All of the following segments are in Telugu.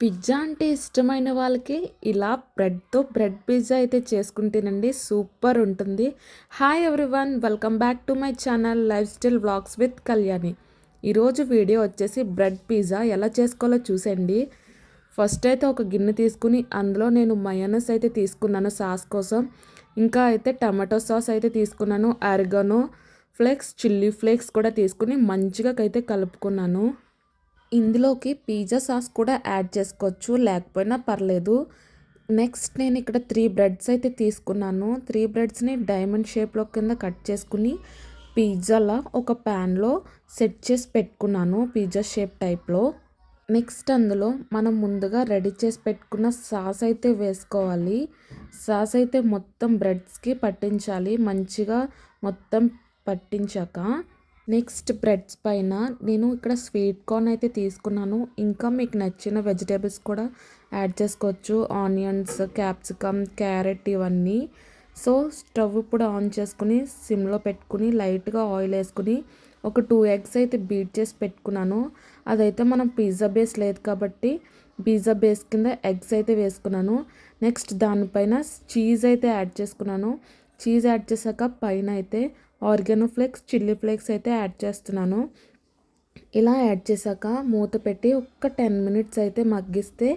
పిజ్జా అంటే ఇష్టమైన వాళ్ళకి ఇలా బ్రెడ్తో బ్రెడ్ పిజ్జా అయితే చేసుకుంటేనండి సూపర్ ఉంటుంది. Hi everyone welcome back to my channel life style vlogs with Kalyani. ఈరోజు వీడియో వచ్చేసి బ్రెడ్ పిజ్జా ఎలా చేసుకోవాలో చూసండి ఫస్ట్ అయితే ఒక గిన్నె తీసుకుని అందులో నేను మయోనస్ అయితే తీసుకున్నాను సాస్ కోసం. ఇంకా అయితే టమాటో సాస్ అయితే తీసుకున్నాను అరగనో ఫ్లేక్స్ చిల్లీ ఫ్లేక్స్ కూడా తీసుకుని మంచిగా అయితే కలుపుకున్నాను. ఇందులోకి పిజ్జా సాస్ కూడా యాడ్ చేసుకోవచ్చు లేకపోయినా పర్లేదు. నెక్స్ట్ నేను ఇక్కడ త్రీ బ్రెడ్స్ అయితే తీసుకున్నాను. త్రీ బ్రెడ్స్ని డైమండ్ షేప్లో కింద కట్ చేసుకుని పిజ్జాలా ఒక ప్యాన్లో సెట్ చేసి పెట్టుకున్నాను పిజ్జా షేప్ టైప్లో. నెక్స్ట్ అందులో మనం ముందుగా రెడీ చేసి పెట్టుకున్న సాస్ అయితే వేసుకోవాలి. సాస్ అయితే మొత్తం బ్రెడ్స్కి పట్టించాలి. మంచిగా మొత్తం పట్టించాక నెక్స్ట్ బ్రెడ్స్ పైన నేను ఇక్కడ స్వీట్ కార్న్ అయితే తీసుకున్నాను. ఇంకా మీకు నచ్చిన వెజిటేబుల్స్ కూడా యాడ్ చేసుకోవచ్చు. ఆనియన్స్ క్యాప్సికమ్ క్యారెట్ ఇవన్నీ. సో స్టవ్ ఇప్పుడు ఆన్ చేసుకుని సిమ్లో పెట్టుకుని లైట్గా ఆయిల్ వేసుకుని ఒక టూ ఎగ్స్ అయితే బీట్ చేసి పెట్టుకున్నాను. అదైతే మనం పిజ్జా బేస్ లేదు కాబట్టి పిజ్జా బేస్ కింద ఎగ్స్ అయితే వేసుకున్నాను. నెక్స్ట్ దానిపైన చీజ్ అయితే యాడ్ చేసుకున్నాను. చీజ్ యాడ్ చేశాక పైన అయితే ఆర్గానో ఫ్లేక్స్ చిల్లీ ఫ్లేక్స్ అయితే యాడ్ చేస్తున్నాను. ఇలా యాడ్ చేశాక మూత పెట్టి ఒక్క టెన్ మినిట్స్ అయితే మగ్గిస్తే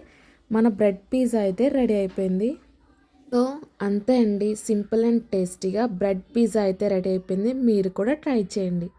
మన బ్రెడ్ పిజ్జా అయితే రెడీ అయిపోయింది. సో అంతే అండి. సింపుల్ అండ్ టేస్టీగా బ్రెడ్ పిజ్జా అయితే రెడీ అయిపోయింది. మీరు కూడా ట్రై చేయండి.